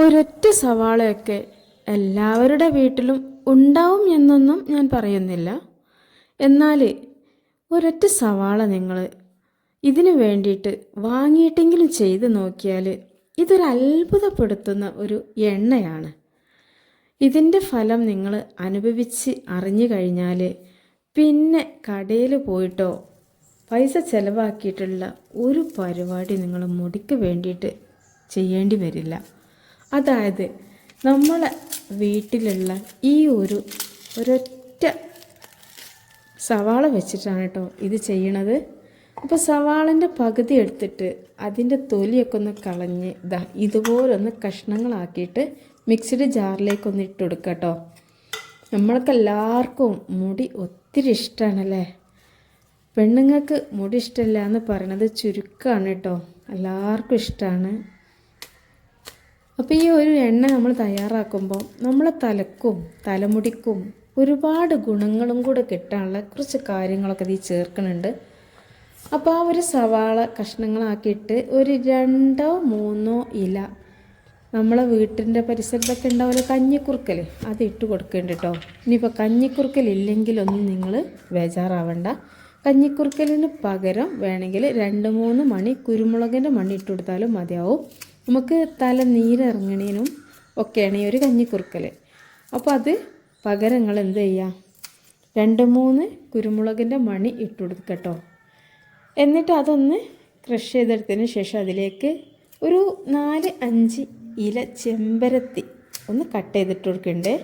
ഒരൊറ്റ സവാളയൊക്കെ എല്ലാവരുടെ വീട്ടിലും ഉണ്ടാവും എന്നൊന്നും ഞാൻ പറയുന്നില്ല. എന്നാൽ ഒരൊറ്റ സവാള നിങ്ങൾ ഇതിനു വേണ്ടിയിട്ട് വാങ്ങിയിട്ടെങ്കിലും ചെയ്ത് നോക്കിയാൽ ഇതൊരു അത്ഭുതപ്പെടുത്തുന്ന ഒരു എണ്ണയാണ്. ഇതിന്റെ ഫലം നിങ്ങൾ അനുഭവിച്ച് അറിഞ്ഞു കഴിഞ്ഞാൽ പിന്നെ കടയിൽ പോയിട്ടോ പൈസ ചിലവാക്കിയിട്ടുള്ള ഒരു പരിപാടി നിങ്ങൾ മുടിക്ക് വേണ്ടിയിട്ട് ചെയ്യേണ്ടി വരില്ല. അതായത് നമ്മളെ വീട്ടിലുള്ള ഈ ഒരു ഒരൊറ്റ സവാള വെച്ചിട്ടാണ് കേട്ടോ ഇത് ചെയ്യണത്. അപ്പോൾ സവാളന്റെ പകുതി എടുത്തിട്ട് അതിന്റെ തൊലിയൊക്കെ ഒന്ന് കളഞ്ഞ് ഇതാ ഇതുപോലൊന്ന് കഷ്ണങ്ങളാക്കിയിട്ട് മിക്സിഡ് ജാറിലേക്കൊന്ന് ഇട്ട് കൊടുക്കുക കേട്ടോ. നമ്മൾക്ക് എല്ലാവർക്കും മുടി ഒത്തിരി ഇഷ്ടമാണല്ലേ പെണ്ണുങ്ങൾക്ക് മുടി ഇഷ്ടമില്ല എന്ന് പറയണത് ചുരുക്കമാണ് കേട്ടോ. എല്ലാവർക്കും ഇഷ്ടമാണ് അപ്പോൾ ഈ ഒരു എണ്ണ നമ്മൾ തയ്യാറാക്കുമ്പോൾ നമ്മളെ തലക്കും തലമുടിക്കും ഒരുപാട് ഗുണങ്ങളും കൂടെ കിട്ടാനുള്ള കുറച്ച് കാര്യങ്ങളൊക്കെ ഇതിൽ ചേർക്കുന്നുണ്ട്. അപ്പോൾ ആ ഒരു സവാള കഷ്ണങ്ങളാക്കിയിട്ട് ഒരു രണ്ടോ മൂന്നോ ഇല നമ്മളെ വീട്ടിന്റെ പരിസരത്തൊക്കെ ഉണ്ടാവില്ല കഞ്ഞിക്കുറുക്കൽ അത് ഇട്ട് കൊടുക്കേണ്ട കേട്ടോ ഇനിയിപ്പോൾ കഞ്ഞിക്കുറുക്കൽ ഇല്ലെങ്കിലൊന്നും നിങ്ങൾ ബേജാറാവണ്ട. കഞ്ഞിക്കുറുക്കലിന് പകരം വേണമെങ്കിൽ രണ്ട് മൂന്ന് മണി കുരുമുളകിന്റെ മണി ഇട്ട് കൊടുത്താലും മതിയാവും. നമുക്ക് തല നീരിറങ്ങണേനും ഒക്കെയാണ് ഈ ഒരു കഞ്ഞിക്കുറുക്കൽ അപ്പോൾ അത് പകരം നിങ്ങൾ എന്ത് ചെയ്യുക രണ്ട് മൂന്ന് കുരുമുളകിന്റെ മണി ഇട്ട് കൊടുക്കട്ടോ. എന്നിട്ട് അതൊന്ന് ക്രഷ് ചെയ്തെടുത്തതിന് ശേഷം അതിലേക്ക് ഒരു നാല് അഞ്ച് ഇല ചെമ്പരത്തി ഒന്ന് കട്ട് ചെയ്തിട്ട് കൊടുക്കണ്ടേ.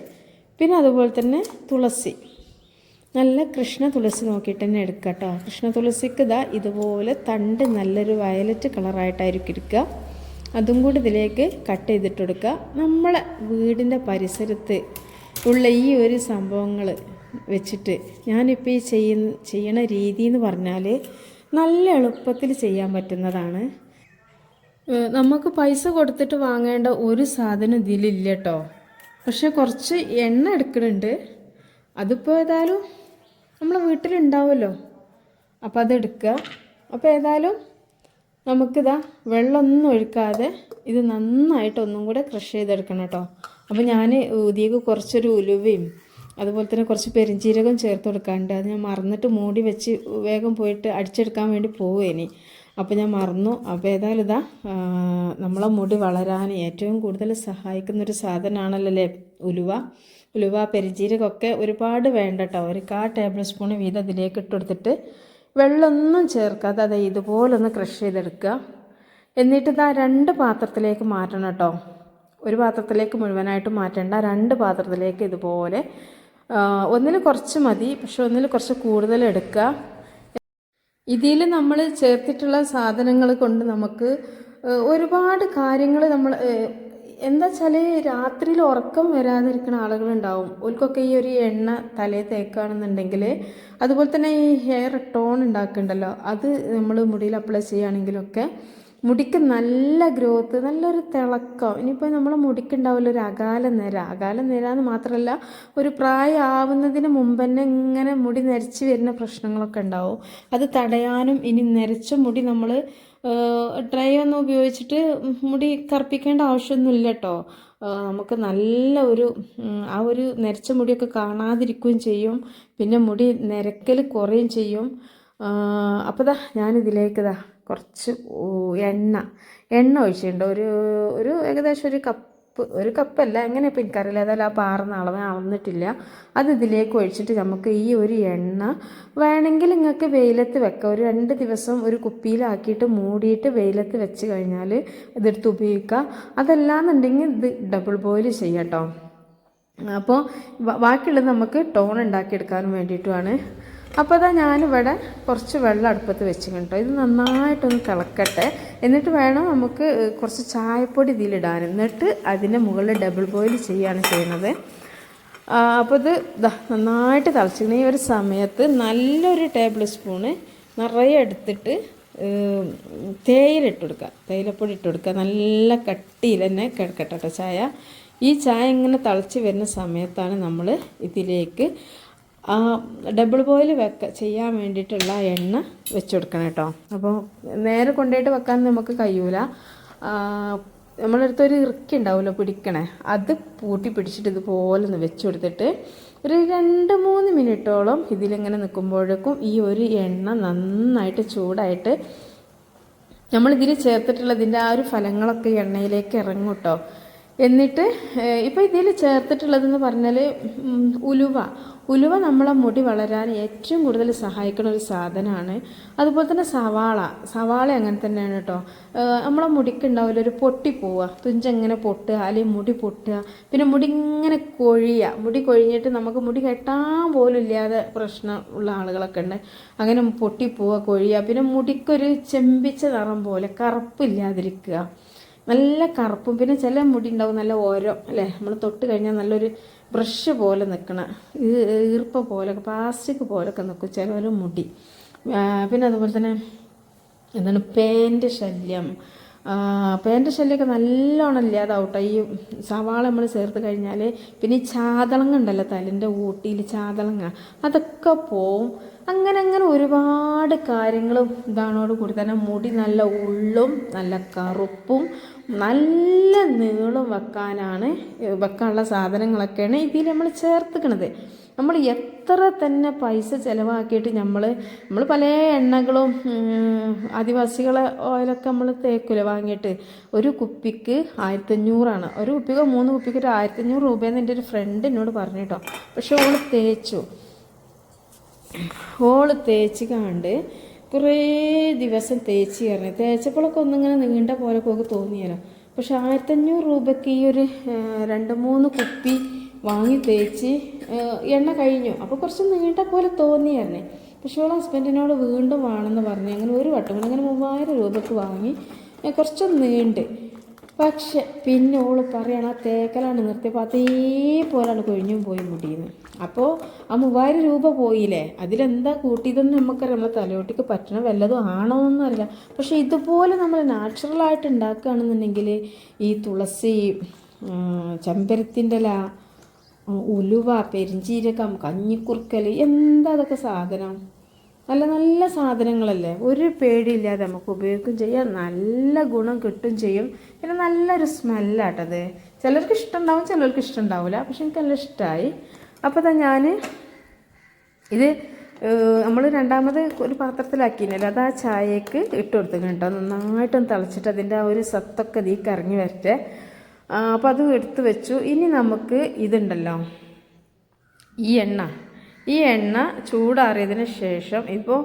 പിന്നെ അതുപോലെ തന്നെ തുളസി. നല്ല കൃഷ്ണ തുളസി നോക്കിയിട്ട് തന്നെ എടുക്കുക കേട്ടോ കൃഷ്ണ തുളസിക്ക് ഇതാ ഇതുപോലെ തണ്ട് നല്ലൊരു വയലറ്റ് കളറായിട്ടായിരിക്കും എടുക്കുക. അതും കൂടി ഇതിലേക്ക് കട്ട് ചെയ്തിട്ട് കൊടുക്കുക. നമ്മളെ വീടിന്റെ പരിസരത്ത് ഉള്ള ഈ ഒരു സംഭവങ്ങൾ വെച്ചിട്ട് ഞാനിപ്പോൾ ഈ ചെയ്യുന്ന ചെയ്യണ രീതി എന്ന് പറഞ്ഞാൽ നല്ല എളുപ്പത്തിൽ ചെയ്യാൻ പറ്റുന്നതാണ്. നമുക്ക് പൈസ കൊടുത്തിട്ട് വാങ്ങേണ്ട ഒരു സാധനം ഇതിലില്ല കേട്ടോ പക്ഷെ കുറച്ച് എണ്ണ എടുക്കുന്നുണ്ട് അതിപ്പോൾ ഏതായാലും നമ്മളെ വീട്ടിലുണ്ടാവുമല്ലോ. അപ്പോൾ അതെടുക്കുക. അപ്പോൾ ഏതായാലും നമുക്കിതാ വെള്ളമൊന്നും ഒഴിക്കാതെ ഇത് നന്നായിട്ട് ഒന്നും കൂടെ ക്രഷ് ചെയ്തെടുക്കണം കേട്ടോ. അപ്പോൾ ഞാൻ ഇതിലേക്ക് കുറച്ചൊരു ഉലുവയും അതുപോലെ തന്നെ കുറച്ച് പെരിഞ്ചീരകം ചേർത്ത് കൊടുക്കാണ്ട് അത് ഞാൻ മറന്നിട്ട് മൂടി വെച്ച് വേഗം പോയിട്ട് അടിച്ചെടുക്കാൻ വേണ്ടി പോവുകയിനി അപ്പോൾ ഞാൻ മറന്നു. അപ്പോൾ ഏതായാലും ഇതാ നമ്മളെ മുടി വളരാൻ ഏറ്റവും കൂടുതൽ സഹായിക്കുന്ന ഒരു സാധനമാണല്ലോ ഉലുവ. ഉലുവ പെരിഞ്ചീരകമൊക്കെ ഒരുപാട് വേണ്ട കേട്ടോ. ഒരു കാ ടേബിൾ സ്പൂൺ വീതം ഇതിലേക്ക് ഇട്ട് കൊടുത്തിട്ട് വെള്ളമൊന്നും ചേർക്കാതെ അത് ഇതുപോലൊന്ന് ക്രഷ് ചെയ്തെടുക്കുക. എന്നിട്ട് ഇതാ രണ്ട് പാത്രത്തിലേക്ക് മാറ്റണം കേട്ടോ. ഒരു പാത്രത്തിലേക്ക് മുഴുവനായിട്ട് മാറ്റേണ്ട. രണ്ട് പാത്രത്തിലേക്ക് ഇതുപോലെ ഒന്നിൽ കുറച്ച് മതി പക്ഷെ ഒന്നിൽ കുറച്ച് കൂടുതൽ എടുക്കുക. ഇതിൽ നമ്മൾ ചേർത്തിട്ടുള്ള സാധനങ്ങൾ കൊണ്ട് നമുക്ക് ഒരുപാട് കാര്യങ്ങൾ നമ്മൾ എന്താ വെച്ചാൽ രാത്രിയിൽ ഉറക്കം വരാതിരിക്കുന്ന ആളുകളുണ്ടാവും. ഓൽക്കൊക്കെ ഈ ഒരു എണ്ണ തലയിൽ തേക്കുകയാണെന്നുണ്ടെങ്കിൽ അതുപോലെ തന്നെ ഈ ഹെയർ ടോൺ ഉണ്ടാക്കുന്നുണ്ടല്ലോ അത് നമ്മൾ മുടിയിൽ അപ്ലൈ ചെയ്യുകയാണെങ്കിലൊക്കെ മുടിക്ക് നല്ല ഗ്രോത്ത് നല്ലൊരു തിളക്കം. ഇനിയിപ്പോൾ നമ്മൾ മുടിക്കുണ്ടാവില്ല ഒരു അകാല നിര അകാല നിര എന്ന് മാത്രമല്ല ഒരു പ്രായമാവുന്നതിന് മുമ്പ് തന്നെ ഇങ്ങനെ മുടി നരച്ച് വരുന്ന പ്രശ്നങ്ങളൊക്കെ ഉണ്ടാവും. അത് തടയാനും ഇനി നരച്ച മുടി നമ്മൾ ഡ്രൈ ഒന്നും ഉപയോഗിച്ചിട്ട് മുടി കറുപ്പിക്കേണ്ട ആവശ്യമൊന്നുമില്ല കേട്ടോ നമുക്ക് നല്ല ഒരു ആ ഒരു നരച്ച മുടിയൊക്കെ കാണാതിരിക്കുകയും ചെയ്യും. പിന്നെ മുടി നിരക്കൽ കുറയും ചെയ്യും. അപ്പോൾ ദാ ഞാനിതിലേക്ക് ദാ കുറച്ച് എണ്ണ എണ്ണ ഒഴിച്ചിട്ടുണ്ട്. ഒരു ഒരു ഏകദേശം ഒരു കപ്പ് ഒരു കപ്പല്ല. എങ്ങനെ ഇപ്പം എനിക്കറിയില്ല. ഏതായാലും ആ പാറുന്ന അളവ് അളന്നിട്ടില്ല. അത് ഇതിലേക്ക് ഒഴിച്ചിട്ട് നമുക്ക് ഈ ഒരു എണ്ണ വേണമെങ്കിൽ നിങ്ങൾക്ക് വെയിലത്ത് വെക്കാം. ഒരു രണ്ട് ദിവസം ഒരു കുപ്പിയിലാക്കിയിട്ട് മൂടിയിട്ട് വെയിലത്ത് വെച്ച് കഴിഞ്ഞാൽ ഇതെടുത്ത് ഉപയോഗിക്കുക അതല്ലാന്നുണ്ടെങ്കിൽ ഇത് ഡബിൾ ബോയിൽ ചെയ്യാം അപ്പോൾ ബാക്കിയുള്ളത് നമുക്ക് ടോൺ ഉണ്ടാക്കിയെടുക്കാനും വേണ്ടിയിട്ടുമാണ്. അപ്പോൾ അതാ ഞാനിവിടെ കുറച്ച് വെള്ളം അടുപ്പത്ത് വെച്ച് കേട്ടോ ഇത് നന്നായിട്ടൊന്ന് തിളക്കട്ടെ എന്നിട്ട് വേണം നമുക്ക് കുറച്ച് ചായപ്പൊടി ഇതിലിടാൻ. എന്നിട്ട് അതിന്റെ മുകളിൽ ഡബിൾ ബോയിൽ ചെയ്യുകയാണ് ചെയ്യുന്നത് അപ്പോൾ ഇത് ദാ നന്നായിട്ട് തിളച്ചിങ്ങനെ ഈ ഒരു സമയത്ത് നല്ലൊരു ടേബിൾ സ്പൂണ് നിറയെ എടുത്തിട്ട് തേയില കൊടുക്കുക. തേയിലപ്പൊടി ഇട്ട് കൊടുക്കുക. നല്ല കട്ടിയിൽ തന്നെ കിടക്കട്ടെ ചായ. ഈ ചായ ഇങ്ങനെ തിളച്ച് വരുന്ന സമയത്താണ് നമ്മൾ ഇതിലേക്ക് ആ ഡബിൾ ബോയിൽ വെക്ക ചെയ്യാൻ വേണ്ടിയിട്ടുള്ള എണ്ണ വെച്ച് കൊടുക്കണം കേട്ടോ. അപ്പോൾ നേരെ കൊണ്ടുപോയിട്ട് വെക്കാൻ നമുക്ക് കഴിയൂല. ആ, നമ്മളടുത്ത് ഒരു ഇറുക്കി ഉണ്ടാവുമല്ലോ പിടിക്കണേ അത് പൂട്ടി പിടിച്ചിട്ട് ഇതുപോലെ ഒന്ന് വെച്ച് കൊടുത്തിട്ട് ഒരു രണ്ട് മൂന്ന് മിനിറ്റോളം ഇതിലിങ്ങനെ നിൽക്കുമ്പോഴേക്കും ഈ ഒരു എണ്ണ നന്നായിട്ട് ചൂടായിട്ട് നമ്മളിതിൽ ചേർത്തിട്ടുള്ളതിന്റെ ആ ഒരു ഫലങ്ങളൊക്കെ എണ്ണയിലേക്ക് ഇറങ്ങും കേട്ടോ. എന്നിട്ട് ഇപ്പോൾ ഇതിൽ ചേർത്തിട്ടുള്ളതെന്ന് പറഞ്ഞാൽ ഉലുവ. ഉലുവ നമ്മളെ മുടി വളരാൻ ഏറ്റവും കൂടുതൽ സഹായിക്കുന്ന ഒരു സാധനമാണ് അതുപോലെ തന്നെ സവാള. സവാള അങ്ങനെ തന്നെയാണ് കേട്ടോ. നമ്മളെ മുടിക്കുണ്ടാവില്ല ഒരു പൊട്ടി പോവുക. തുഞ്ചെങ്ങനെ പൊട്ടുക അല്ലെങ്കിൽ മുടി പൊട്ടുക. പിന്നെ മുടി ഇങ്ങനെ കൊഴിയുക. മുടി കൊഴിഞ്ഞിട്ട് നമുക്ക് മുടി കെട്ടാൻ പോലും ഇല്ലാതെ പ്രശ്നം ഉള്ള ആളുകളൊക്കെ ഉണ്ട്. അങ്ങനെ പൊട്ടി പോവുക കൊഴിയുക. പിന്നെ മുടിക്കൊരു ചെമ്പിച്ച നിറം പോലെ കറുപ്പില്ലാതിരിക്കുക. നല്ല കറുപ്പും പിന്നെ ചില മുടി ഉണ്ടാവും നല്ല ഓരോ അല്ലേ? നമ്മൾ തൊട്ട് കഴിഞ്ഞാൽ നല്ലൊരു ബ്രഷ് പോലെ നിൽക്കണ ഈർപ്പ പോലെ പ്ലാസ്റ്റിക് പോലൊക്കെ നിൽക്കും ചില മുടി. പിന്നെ അതുപോലെ തന്നെ എന്താണ് പേന്റെ ശല്യം. പേന്റെ ശല്യമൊക്കെ നല്ലോണം ഇല്ലാതാവട്ടെ. ഈ സവാള നമ്മൾ ചേർത്ത് കഴിഞ്ഞാൽ പിന്നെ ഈ ചാതളങ്ങ ഉണ്ടല്ലോ തലിന്റെ ഊട്ടിയിൽ ചാതളങ്ങ അതൊക്കെ പോവും. അങ്ങനെ അങ്ങനെ ഒരുപാട് കാര്യങ്ങളും ഇതാണോട് കൂടി തന്നെ മുടി നല്ല ഉള്ളും നല്ല കറുപ്പും നല്ല നീളം വെക്കാനാണ് വെക്കാനുള്ള സാധനങ്ങളൊക്കെയാണ് ഇതിൽ നമ്മൾ ചേർത്തുക്കണത്. നമ്മൾ എത്ര തന്നെ പൈസ ചിലവാക്കിയിട്ട് നമ്മൾ നമ്മൾ പല എണ്ണകളും ആദിവാസികളെ ഓയിലൊക്കെ നമ്മൾ തേക്കില്ല വാങ്ങിയിട്ട്. ഒരു കുപ്പിക്ക് ആയിരത്തഞ്ഞൂറാണ്. ഒരു കുപ്പിക്ക് മൂന്ന് കുപ്പിക്ക് ഒരു ആയിരത്തഞ്ഞൂറ് രൂപയെന്ന് എന്റെ ഒരു ഫ്രണ്ട് എന്നോട് പറഞ്ഞു കേട്ടോ. പക്ഷെ ഓൾ തേച്ചു. ഓൾ തേച്ച് കണ്ട് കുറേ ദിവസം തേച്ച് കയറി തേച്ചപ്പോഴൊക്കെ ഒന്നിങ്ങനെ നീണ്ട പോലെ ഒക്കെ തോന്നിയാലോ പക്ഷെ ആയിരത്തഞ്ഞൂറ് രൂപയ്ക്ക് ഈ ഒരു രണ്ട് മൂന്ന് കുപ്പി വാങ്ങി തേച്ച് എണ്ണ കഴിഞ്ഞു. അപ്പോൾ കുറച്ച് നീണ്ട പോലെ തോന്നിയായിരുന്നേ. പക്ഷേ അവൾ ഹസ്ബൻഡിനോട് വീണ്ടും വേണമെന്ന് പറഞ്ഞു അങ്ങനെ ഒരു വട്ടം കൂടെ അങ്ങനെ മൂവായിരം രൂപയ്ക്ക് വാങ്ങി കുറച്ച് നീണ്ട്. പക്ഷെ പിന്നെ ഓൾ പറയണം ആ തേക്കലാണ് നിർത്തിയപ്പോൾ അതേപോലാണ് കൊഴിഞ്ഞും പോയി മുടിയുന്നത് അപ്പോൾ ആ മൂവായിരം രൂപ പോയില്ലേ? അതിലെന്താ കൂട്ടിയതെന്ന് നമുക്കറിയാം നമ്മളെ തലയോട്ടിക്ക് പറ്റണ വല്ലതും ആണോ എന്നൊന്നും അറിയില്ല. പക്ഷെ ഇതുപോലെ നമ്മൾ നാച്ചുറലായിട്ട് ഉണ്ടാക്കുകയാണെന്നുണ്ടെങ്കിൽ ഈ തുളസി ചെമ്പരത്തിന്റെ ഉലുവ പെരിഞ്ചീരകം കഞ്ഞിക്കുറുക്കൽ എന്താ അതൊക്കെ സാധനം? നല്ല നല്ല സാധനങ്ങളല്ലേ? ഒരു പേടിയില്ലാതെ നമുക്ക് ഉപയോഗിക്കുകയും ചെയ്യാം. നല്ല ഗുണം കിട്ടും ചെയ്യും. പിന്നെ നല്ലൊരു സ്മെല്ലാട്ടത് ചിലർക്ക് ഇഷ്ടമുണ്ടാവും ചിലർക്ക് ഇഷ്ടമുണ്ടാവില്ല പക്ഷെ എനിക്ക് നല്ല ഇഷ്ടമായി അപ്പോൾ തന്നെ ഞാൻ ഇത് നമ്മൾ രണ്ടാമത് ഒരു പാത്രത്തിലാക്കിയില്ലേ? അത് ആ ചായക്ക് ഇട്ട് കൊടുത്തു കേട്ടോ. നന്നായിട്ടൊന്ന് തിളച്ചിട്ട് അതിന്റെ ആ ഒരു സത്തൊക്കെ നീ കറങ്ങി വരട്ടെ. അപ്പോൾ അത് എടുത്ത് വെച്ചു. ഇനി നമുക്ക് ഇതുണ്ടല്ലോ. ഈ എണ്ണ. ഈ എണ്ണ ചൂടാറിയതിന് ശേഷം ഇപ്പോൾ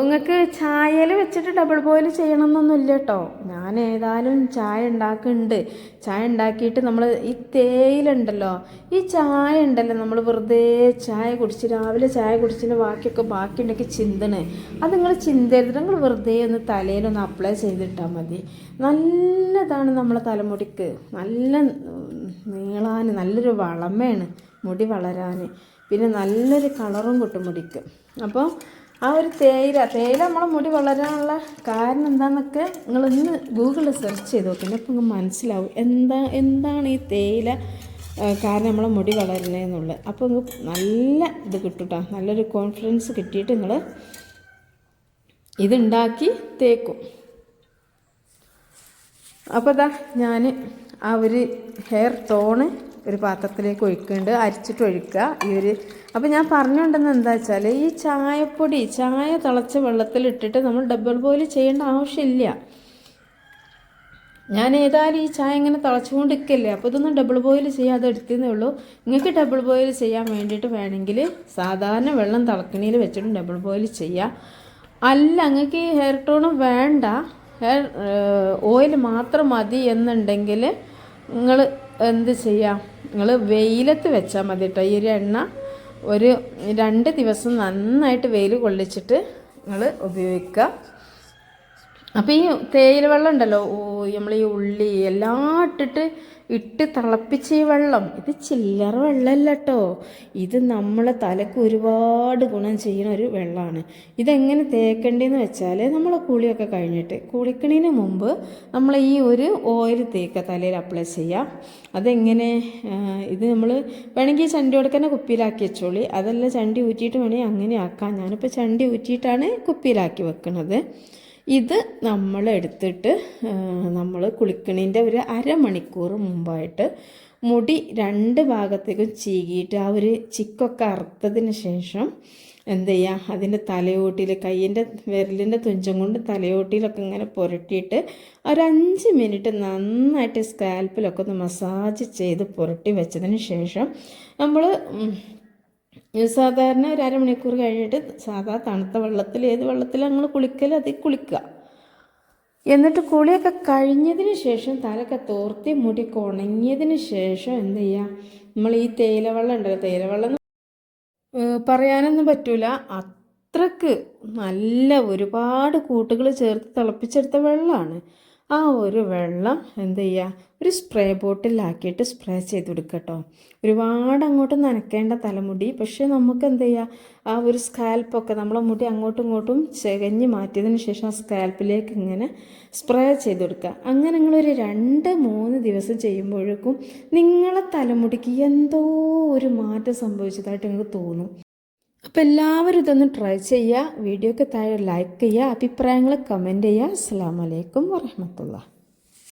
നിങ്ങൾക്ക് ചായയിൽ വെച്ചിട്ട് ഡബിൾ ബോയിൽ ചെയ്യണമെന്നൊന്നുമില്ല കേട്ടോ ഞാൻ ഏതായാലും ചായ ഉണ്ടാക്കുന്നുണ്ട് ചായ ഉണ്ടാക്കിയിട്ട് നമ്മൾ ഈ തേയിലുണ്ടല്ലോ ഈ ചായ ഉണ്ടല്ലോ നമ്മൾ വെറുതെ ചായ കുടിച്ച് രാവിലെ ചായ കുടിച്ചിട്ട് ബാക്കിയൊക്കെ ബാക്കി ഉണ്ടെങ്കിൽ ചിന്തണേ. അത് നിങ്ങൾ ചിന്തരുത്. നിങ്ങൾ വെറുതെ ഒന്ന് തലയിലൊന്ന് അപ്ലൈ ചെയ്തിട്ടാൽ മതി. നല്ലതാണ് നമ്മളെ തലമുടിക്ക്. നല്ല നീളാൻ നല്ലൊരു വളമയാണ് മുടി വളരാൻ പിന്നെ നല്ലൊരു കളറും കിട്ടും മുടിക്ക്. അപ്പോൾ ആ ഒരു തേയില തേയില നമ്മളെ മുടി വളരാനുള്ള കാരണം എന്താണെന്നൊക്കെ നിങ്ങൾ നിങ്ങളൊന്ന് ഗൂഗിളിൽ സെർച്ച് ചെയ്ത്? നോക്കി അപ്പോൾ നിങ്ങൾക്ക് മനസ്സിലാവും എന്താ എന്താണ് ഈ തേയില കാരണം നമ്മളെ മുടി വളരണേന്നുള്ളത് അപ്പോൾ നിങ്ങൾക്ക് നല്ല ഇത് കേട്ടോ നല്ലൊരു കോൺഫിഡൻസ് കിട്ടിയിട്ട് നിങ്ങൾ ഇതുണ്ടാക്കി തേക്കും. അപ്പോൾ ഇതാ ഞാൻ ആ ഒരു ഹെയർ ടോണ് ഒരു പാത്രത്തിലേക്ക് ഒഴിക്കുന്നുണ്ട്. അരിച്ചിട്ട് ഒഴിക്കുക. ഈ ഒരു അപ്പോൾ ഞാൻ പറഞ്ഞുകൊണ്ടെന്ന് എന്താ വെച്ചാൽ ഈ ചായപ്പൊടി ചായ തിളച്ച വെള്ളത്തിലിട്ടിട്ട് നമ്മൾ ഡബിൾ ബോയിൽ ചെയ്യേണ്ട ആവശ്യമില്ല. ഞാൻ ഏതായാലും ഈ ചായ ഇങ്ങനെ തിളച്ചുകൊണ്ടിരിക്കല്ലേ? അപ്പോൾ ഇതൊന്നും ഡബിൾ ബോയിൽ ചെയ്യാതെ എടുത്തതേ ഉള്ളൂ. നിങ്ങൾക്ക് ഡബിൾ ബോയിൽ ചെയ്യാൻ വേണ്ടിയിട്ട് വേണമെങ്കിൽ സാധാരണ വെള്ളം തിളക്കണിയിൽ വെച്ചിട്ട് ഡബിൾ ബോയിൽ ചെയ്യാം. അല്ല അങ്ങക്ക് ഈ ഹെയർ ടോൺ വേണ്ട. ഹെയർ ഓയിൽ മാത്രം മതി എന്നുണ്ടെങ്കിൽ നിങ്ങൾ എന്ത് ചെയ്യാം? നിങ്ങൾ വെയിലത്ത് വെച്ചാൽ മതി കേട്ടോ ഈ ഒരു എണ്ണ ഒരു രണ്ട് ദിവസം നന്നായിട്ട് വെയിൽ കൊള്ളിച്ചിട്ട് നിങ്ങൾ ഉപയോഗിക്കുക. അപ്പോൾ ഈ തേയില വെള്ളം ഉണ്ടല്ലോ നമ്മൾ ഈ ഉള്ളി എല്ലാം ഇട്ടിട്ട് ഇട്ട് തിളപ്പിച്ച ഈ വെള്ളം ഇത് ചില്ലറ വെള്ളമല്ല കേട്ടോ ഇത് നമ്മളെ തലക്ക് ഒരുപാട് ഗുണം ചെയ്യുന്ന ഒരു വെള്ളമാണ്. ഇതെങ്ങനെ തേക്കേണ്ടതെന്ന് വെച്ചാൽ നമ്മൾ കുളിയൊക്കെ കഴിഞ്ഞിട്ട് കുളിക്കണതിന് മുമ്പ് നമ്മൾ ഈ ഒരു ഓയിൽ തേക്ക തലയിൽ അപ്ലൈ ചെയ്യാം. അതെങ്ങനെ ഇത് നമ്മൾ വേണമെങ്കിൽ ചണ്ടി കൊടുക്കുന്ന കുപ്പിയിലാക്കി വെച്ചോളി. അതല്ല ചണ്ടി ഊറ്റിയിട്ട് വേണമെങ്കിൽ അങ്ങനെ ആക്കാം. ഞാനിപ്പോൾ ചണ്ടി ഊറ്റിയിട്ടാണ് കുപ്പിയിലാക്കി വെക്കുന്നത് ഇത് നമ്മൾ എടുത്തിട്ട് നമ്മൾ കുളിക്കണീന്റെ ഒരു അരമണിക്കൂർ മുമ്പായിട്ട് മുടി രണ്ട് ഭാഗത്തേക്കും ചീകിയിട്ട് ആ ഒരു ചിക്കൊക്കെ അറുത്തതിന് ശേഷം എന്ത് ചെയ്യുക അതിന്റെ തലയോട്ടിയിൽ കയ്യിന്റെ വിരലിന്റെ തുഞ്ചം കൊണ്ട് തലയോട്ടിയിലൊക്കെ ഇങ്ങനെ പുരട്ടിയിട്ട് ഒരഞ്ച് മിനിറ്റ് നന്നായിട്ട് സ്കാൽപ്പിലൊക്കെ ഒന്ന് മസാജ് ചെയ്ത് പുരട്ടി വെച്ചതിന് ശേഷം നമ്മൾ സാധാരണ ഒരു അരമണിക്കൂർ കഴിഞ്ഞിട്ട് സാധാ തണുത്ത വെള്ളത്തിൽ ഏത് വെള്ളത്തിൽ ഞങ്ങൾ കുളിക്കൽ അതിൽ കുളിക്കുക. എന്നിട്ട് കുളിയൊക്കെ കഴിഞ്ഞതിന് ശേഷം തലയൊക്കെ തോർത്തി മുടി ഉണങ്ങിയതിന് ശേഷം എന്ത് ചെയ്യുക നമ്മൾ ഈ തേയിലവെള്ളം ഉണ്ടല്ലോ തേയിലവെള്ളം പറയാനൊന്നും പറ്റൂല. അത്രയ്ക്ക് നല്ല ഒരുപാട് കൂട്ടുകൾ ചേർത്ത് തിളപ്പിച്ചെടുത്ത വെള്ളമാണ് ആ ഒരു വെള്ളം എന്ത് ചെയ്യുക ഒരു സ്പ്രേ ബോട്ടിലാക്കിയിട്ട് സ്പ്രേ ചെയ്ത് കൊടുക്കട്ടോ ഒരുപാട് അങ്ങോട്ട് നനയ്ക്കേണ്ട തലമുടി പക്ഷേ നമുക്ക് എന്ത് ചെയ്യുക ആ ഒരു സ്കാൽപ്പൊക്കെ നമ്മളെ മുടി അങ്ങോട്ടും ഇങ്ങോട്ടും ചെകഞ്ഞ് മാറ്റിയതിന് ശേഷം ആ സ്കാൽപ്പിലേക്ക് ഇങ്ങനെ സ്പ്രേ ചെയ്ത് കൊടുക്കുക അങ്ങനെ നിങ്ങളൊരു രണ്ട് മൂന്ന് ദിവസം ചെയ്യുമ്പോഴേക്കും നിങ്ങളെ തലമുടിക്ക് എന്തോ ഒരു മാറ്റം സംഭവിച്ചതായിട്ട് നിങ്ങൾക്ക് തോന്നും. അപ്പോൾ എല്ലാവരും ഇതൊന്ന് ട്രൈ ചെയ്യുക വീഡിയോക്ക് താഴെ ലൈക്ക് ചെയ്യുക അഭിപ്രായങ്ങൾ കമന്റ് ചെയ്യുക അസ്സാം വലൈക്കും വറഹമത്തുള്ള